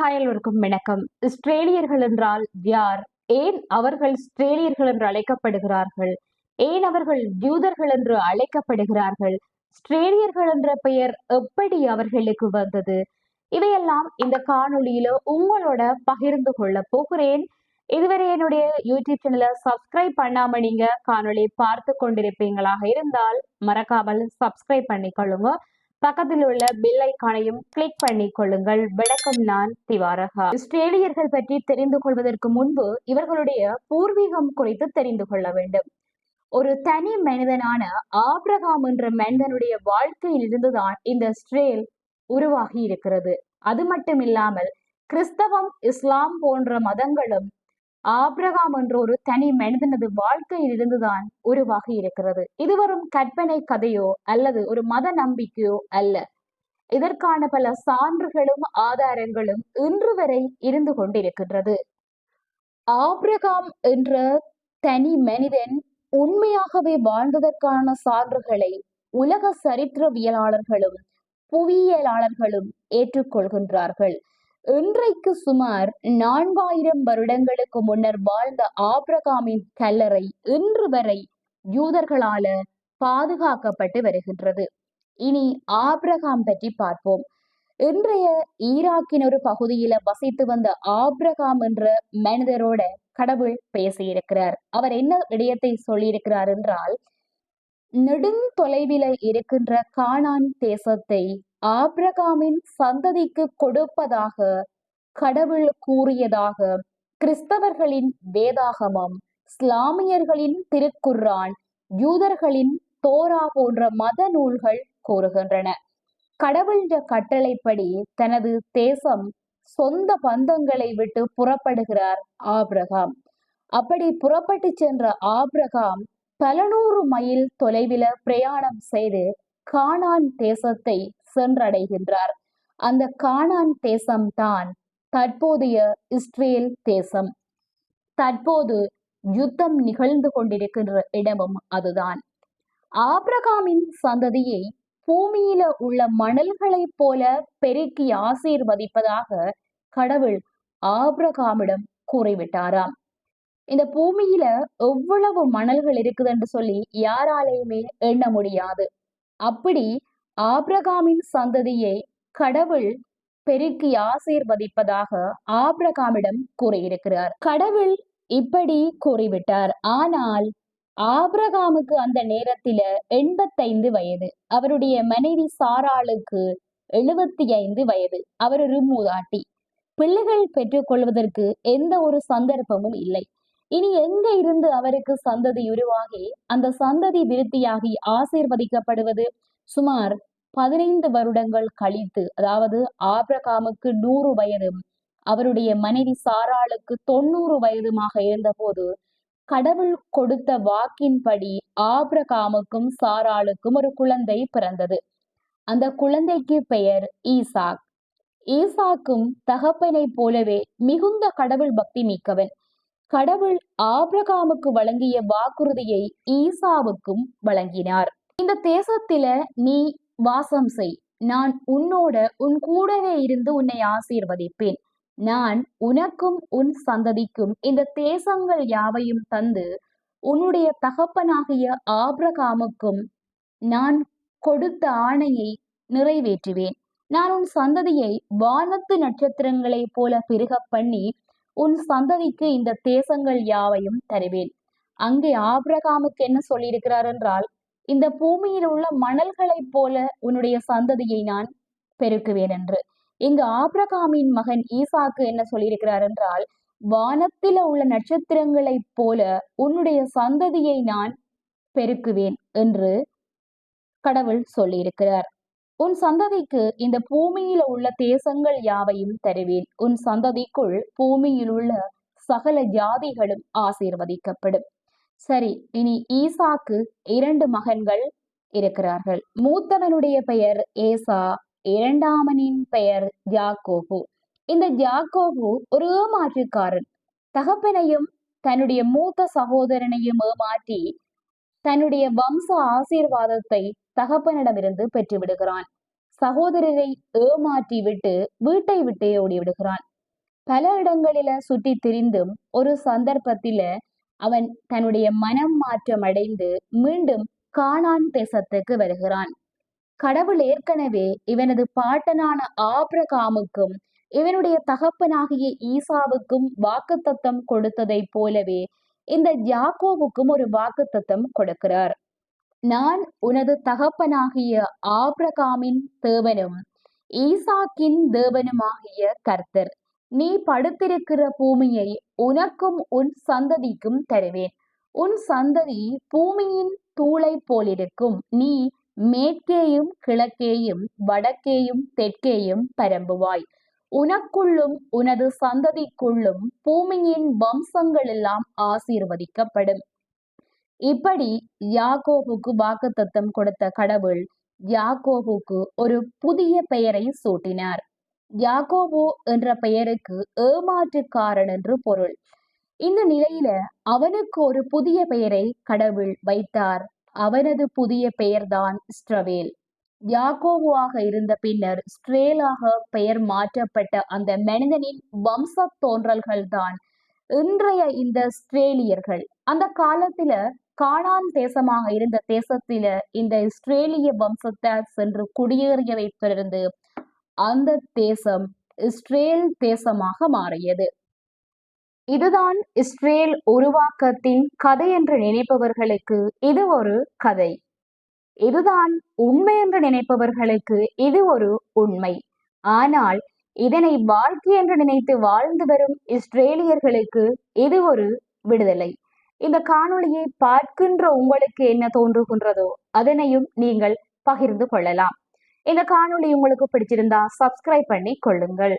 Hi வணக்கம் இஸ்ரேலியர்கள் என்றால் யார்? ஏன் அவர்கள் ஸ்ட்ரேலியர்கள் என்று அழைக்கப்படுகிறார்கள்? ஏன் அவர்கள் யூதர்கள் என்று அழைக்கப்படுகிறார்கள்? ஸ்ட்ரேலியர்கள் என்ற பெயர் எப்படி அவர்களுக்கு வந்தது? இவையெல்லாம் இந்த காணொளியில உங்களோட பகிர்ந்து கொள்ள போகிறேன். இதுவரை என்னுடைய யூடியூப் சேனலை சப்ஸ்கிரைப் பண்ணாம நீங்க காணொளி பார்த்து கொண்டிருப்பீங்களாக இருந்தால் மறக்காமல் சப்ஸ்கிரைப் பண்ணிக்கொள்ளுங்க. பக்கத்தில் உள்ள பெல் ஐக்கானையும் கிளிக் பண்ணி கொள்ளுங்கள். வணக்கம் நான் திவாரகா. இஸ்ரேலியர்கள் பற்றி தெரிந்து கொள்வதற்கு முன்பு இவர்களுடைய பூர்வீகம் குறித்து தெரிந்து கொள்ள வேண்டும். ஒரு தனி மனிதனான ஆப்ரகாம் என்ற மனிதனுடைய வாழ்க்கையில் இருந்துதான் இந்த இஸ்ரேல் உருவாகி இருக்கிறது. அது மட்டும் இல்லாமல் கிறிஸ்தவம் இஸ்லாம் போன்ற மதங்களும் ஆப்ரகாம் என்ற ஒரு தனி மனிதனது வாழ்க்கையிலிருந்துதான் உருவாகி இருக்கிறது. இது வரும் கற்பனை கதையோ அல்லது ஒரு மத நம்பிக்கையோ அல்ல. இதற்கான பல சான்றுகளும் ஆதாரங்களும் இன்று வரை இருந்து கொண்டிருக்கின்றது. ஆப்ரகாம் என்ற தனி மனிதன் உண்மையாகவே வாழ்ந்ததற்கான சான்றுகளை உலக சரித்திரவியலாளர்களும் புவியியலாளர்களும் ஏற்றுக்கொள்கின்றார்கள். இன்றைக்கு சுமார் நான்காயிரம் வருடங்களுக்கு முன்னர் வாழ்ந்த ஆப்ரகாமின் கல்லறை இன்று வரை யூதர்களால பாதுகாக்கப்பட்டு வருகின்றது. இனி ஆப்ரகாம் பற்றி பார்ப்போம். இன்றைய ஈராக்கின் ஒரு பகுதியில வசித்து வந்த ஆப்ரகாம் என்ற மனிதரோட கடவுள் பேசியிருக்கிறார். அவர் என்ன விடயத்தை சொல்லியிருக்கிறார் என்றால் நெடுந்தொலைவில இருக்கின்ற கானான் தேசத்தை ஆப்ரகாமின் சந்ததிக்கு கொடுப்பதாக கடவுள் கூறியதாக கிறிஸ்தவர்களின் வேதாகமம் இஸ்லாமியர்களின் திருக்குர்ஆன் யூதர்களின் தோரா போன்ற மத நூல்கள் கூறுகின்றன. கடவுளின் கட்டளைப்படி தனது தேசம் சொந்த பந்தங்களை விட்டு புறப்படுகிறார் ஆப்ரகாம். அப்படி புறப்பட்டு சென்ற ஆப்ரகாம் பல நூறு மைல் தொலைவில பிரயாணம் செய்து கானான் தேசத்தை சென்றடைகின்றார். அந்த கானான் தேசம்தான் தற்போதைய இஸ்ரேல் தேசம். தற்போது யுத்தம் நிகழ்ந்து கொண்டிருக்கின்ற இடமும் அதுதான். ஆப்ரகாமின் சந்ததியை பூமியில உள்ள மணல்களைப் போல பெருக்கி ஆசீர்வதிப்பதாக கடவுள் ஆப்ரகாமிடம் கூறிவிட்டாராம். இந்த பூமியில எவ்வளவு மணல்கள் இருக்குதுன்னு சொல்லி யாராலையுமே எண்ண முடியாது. அப்படி ஆப்ரகாமின் சந்ததியை கடவுள் பெருக்கி ஆசீர்வதிப்பதாக ஆப்ரகாமிடம் கூறியிருக்கிறார். கடவுள் இப்படி கூறிவிட்டார். ஆனால் ஆப்ரகாமுக்கு அந்த நேரத்தில எண்பத்தைந்து வயது அவருடைய மனைவி சாராளுக்கு எழுபத்தி ஐந்து வயது அவர் ஒரு மூதாட்டி. பிள்ளைகள் பெற்றுக்கொள்வதற்கு எந்த ஒரு சந்தர்ப்பமும் இல்லை. இனி எங்க இருந்து அவருக்கு சந்ததி உருவாகி அந்த சந்ததி விருத்தியாகி ஆசீர்வதிக்கப்படுவது? சுமார் பதினைந்து வருடங்கள் கழித்து அதாவது ஆப்ரகாமுக்கு நூறு வயதும் அவருடைய மனைவி சாராளுக்கு தொண்ணூறு வயதுமாக இருந்தபோது கடவுள் கொடுத்த வாக்கின்படி ஆப்ரகாமுக்கும் சாராளுக்கும் ஒரு குழந்தை பிறந்தது. அந்த குழந்தைக்கு பெயர் ஈசாக். ஈசாக்கும் தகப்பனை போலவே மிகுந்த கடவுள் பக்தி மிக்கவன். கடவுள் ஆப்ரகாமுக்கு வழங்கிய வாக்குறுதியை ஈசாவுக்கும் வழங்கினார். இந்த தேசத்தில நீ வாசம் செய். நான் உன்னோட உன் கூடவே இருந்து உன்னை ஆசீர்வதிப்பேன். நான் உனக்கும் உன் சந்ததிக்கும் இந்த தேசங்கள் யாவையும் தந்து உன்னுடைய தகப்பனாகிய ஆப்ரகாமுக்கும் நான் கொடுத்த ஆணையை நிறைவேற்றுவேன். நான் உன் சந்ததியை வானத்து நட்சத்திரங்களைப் போல பெருக பண்ணி உன் சந்ததிக்கு இந்த தேசங்கள் யாவையும் தருவேன். அங்கே ஆப்ரகாமுக்கு என்ன சொல்லியிருக்கிறார் என்றால் இந்த பூமியில் உள்ள மணல்களைப் போல உன்னுடைய சந்ததியை நான் பெருக்குவேன் என்று. இங்கு ஆப்ரகாமின் மகன் ஈசாக்கு என்ன சொல்லியிருக்கிறார் என்றால் வானத்தில உள்ள நட்சத்திரங்களைப் போல உன்னுடைய சந்ததியை நான் பெருக்குவேன் என்று கடவுள் சொல்லியிருக்கிறார். உன் சந்ததிக்கு இந்த பூமியில உள்ள தேசங்கள் யாவையும் தருவேன். உன் சந்ததிக்குள் பூமியில் உள்ள சகல ஜாதிகளும் ஆசீர்வதிக்கப்படும். சரி இனி ஈசாக்கு இரண்டு மகன்கள் இருக்கிறார்கள். மூத்தவனுடைய பெயர் ஏசா இரண்டாமனின் பெயர் ஜாக்கோபு இந்த ஜாக்கோபு ஒரு ஏமாற்றுக்காரன். தகப்பனையும் தன்னுடைய மூத்த சகோதரனையும் ஏமாற்றி தன்னுடைய வம்ச ஆசீர்வாதத்தை தகப்பனிடமிருந்து பெற்றுவிடுகிறான். சகோதரரை ஏமாற்றி விட்டு வீட்டை விட்டே ஓடிவிடுகிறான். பல இடங்களில சுற்றி திரிந்தும் ஒரு சந்தர்ப்பத்தில அவன் தன்னுடைய மனம் மாற்றம் அடைந்து மீண்டும் காணான் தேசத்துக்கு வருகிறான். கடவுள் ஏற்கனவே இவனது பாட்டனான ஆப்ரகாமுக்கும் இவனுடைய தகப்பனாகிய ஈசாவுக்கும் வாக்குத்தத்தம் கொடுத்ததைப் போலவே இந்த யாக்கோவுக்கும் ஒரு வாக்குத்தத்தம் கொடுக்கிறார். நான் உனது தகப்பனாகிய ஆபிரகாமின் தேவனும் ஈசாக்கின் தேவனுமாகிய கர்த்தர். நீ படுத்திருக்கிற பூமியை உனக்கும் உன் சந்ததிக்கும் தருவேன். உன் சந்ததி பூமியின் தூளை போலிருக்கும். நீ மேற்கேயும் கிழக்கேயும் வடக்கேயும் தெற்கேயும் பரம்புவாய். உனக்குள்ளும் உனது சந்ததிக்குள்ளும் பூமியின் வம்சங்கள் எல்லாம் ஆசீர்வதிக்கப்படும். இப்படி யாகோபுக்கு வாக்குத்தத்தம் கொடுத்த கடவுள் யாகோபுக்கு ஒரு புதிய பெயரை சூட்டினார். யாகோபு என்ற பெயருக்கு ஏமாற்றுக்காரன் என்று பொருள். இந்த நிலையில அவனுக்கு ஒரு புதிய பெயரை கடவுள் வைத்தார். அவனது புதிய பெயர்தான் ஸ்ட்ரவேல் யாகோவாக இருந்த பின்னர் ஸ்ட்ரேலாக பெயர் மாற்றப்பட்ட அந்த மனிதனின் வம்ச தோன்றல்கள் தான் இன்றைய இந்த ஸ்ட்ரேலியர்கள் அந்த காலத்துல காணான் தேசமாக இருந்த தேசத்தில இந்த இஸ்ரேலிய வம்சத்தார் சென்று குடியேறியதை தொடர்ந்து அந்த தேசம் இஸ்ரேல் தேசமாக மாறியது. இதுதான் இஸ்ரேல் உருவாக்கத்தின் கதை என்று நினைப்பவர்களுக்கு இது ஒரு கதை. இதுதான் உண்மை என்று நினைப்பவர்களுக்கு இது ஒரு உண்மை. ஆனால் இதனை வாழ்க்கை என்று நினைத்து வாழ்ந்து வரும் இஸ்ரேலியர்களுக்கு இது ஒரு விடுதலை. இந்த காணொளியை பார்க்கின்ற உங்களுக்கு என்ன தோன்றுகின்றதோ அதனையும் நீங்கள் பகிர்ந்து கொள்ளலாம். இந்த காணொளி உங்களுக்கு பிடிச்சிருந்தா சப்ஸ்கிரைப் பண்ணி கொள்ளுங்கள்.